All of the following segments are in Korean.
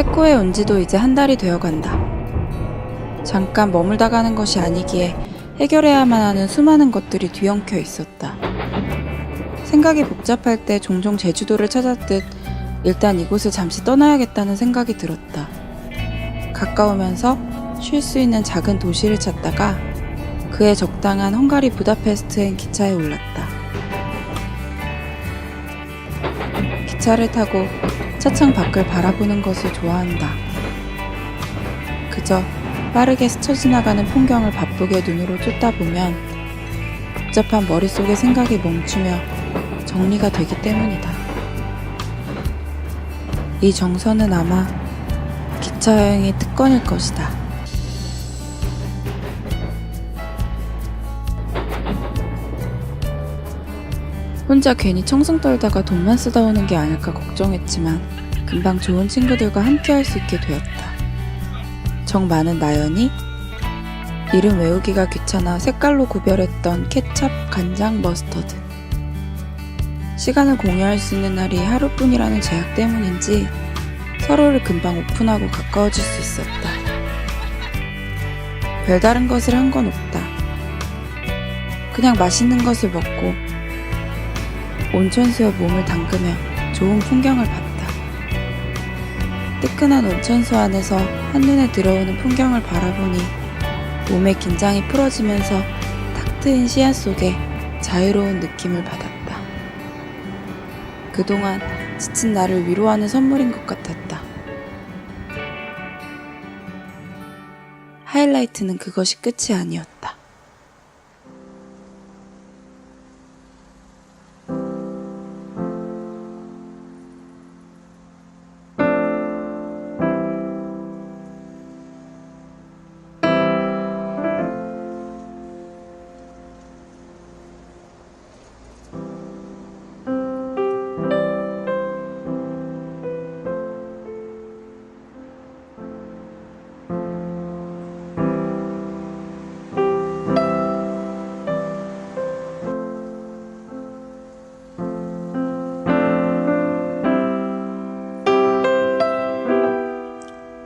체코에 온 지도 이제 한 달이 되어 간다. 잠깐 머물다 가는 것이 아니기에 해결해야만 하는 수많은 것들이 뒤엉켜 있었다. 생각이 복잡할 때 종종 제주도를 찾았듯 일단 이곳을 잠시 떠나야겠다는 생각이 들었다. 가까우면서 쉴 수 있는 작은 도시를 찾다가 그에 적당한 헝가리 부다페스트행 기차에 올랐다. 기차를 타고 차창 밖을 바라보는 것을 좋아한다. 그저 빠르게 스쳐 지나가는 풍경을 바쁘게 눈으로 쫓다 보면 복잡한 머릿속의 생각이 멈추며 정리가 되기 때문이다. 이 정서는 아마 기차 여행의 특권일 것이다. 혼자 괜히 청승 떨다가 돈만 쓰다 오는 게 아닐까 걱정했지만 금방 좋은 친구들과 함께 할 수 있게 되었다. 정 많은 나연이 이름 외우기가 귀찮아 색깔로 구별했던 케찹, 간장, 머스터드. 시간을 공유할 수 있는 날이 하루뿐이라는 제약 때문인지 서로를 금방 오픈하고 가까워질 수 있었다. 별다른 것을 한 건 없다. 그냥 맛있는 것을 먹고 온천수에 몸을 담그며 좋은 풍경을 봤다. 뜨끈한 온천수 안에서 한눈에 들어오는 풍경을 바라보니 몸의 긴장이 풀어지면서 탁 트인 시야 속에 자유로운 느낌을 받았다. 그동안 지친 나를 위로하는 선물인 것 같았다. 하이라이트는 그것이 끝이 아니었다.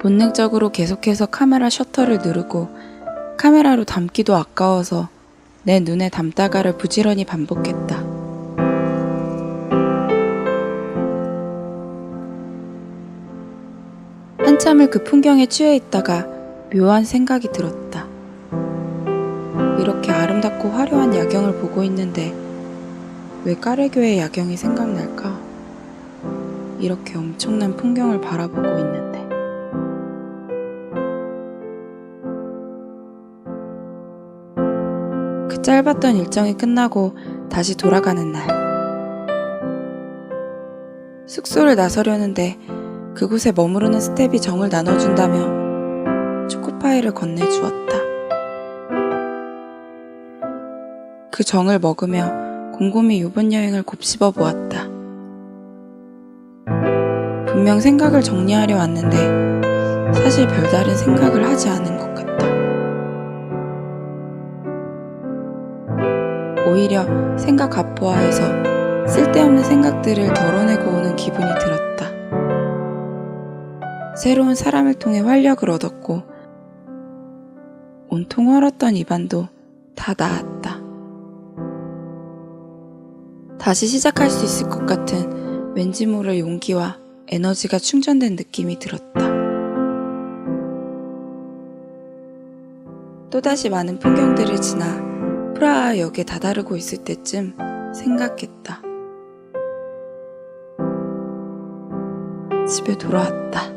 본능적으로 계속해서 카메라 셔터를 누르고 카메라로 담기도 아까워서 내 눈에 담다가를 부지런히 반복했다. 한참을 그 풍경에 취해 있다가 묘한 생각이 들었다. 이렇게 아름답고 화려한 야경을 보고 있는데 왜 까레교의 야경이 생각날까? 이렇게 엄청난 풍경을 바라보고 있는데. 그 짧았던 일정이 끝나고 다시 돌아가는 날. 숙소를 나서려는데 그곳에 머무르는 스텝이 정을 나눠준다며 초코파이를 건네주었다. 그 정을 먹으며 곰곰이 이번 여행을 곱씹어 보았다. 분명 생각을 정리하려 왔는데 사실 별다른 생각을 하지 않은 것 같다. 오히려 생각 가포화해서 쓸데없는 생각들을 덜어내고 오는 기분이 들었다. 새로운 사람을 통해 활력을 얻었고 온통 헐었던 입안도 다 나았다. 다시 시작할 수 있을 것 같은 왠지 모를 용기와 에너지가 충전된 느낌이 들었다. 또다시 많은 풍경들을 지나 프라하 역에 다다르고 있을 때쯤 생각했다. 집에 돌아왔다.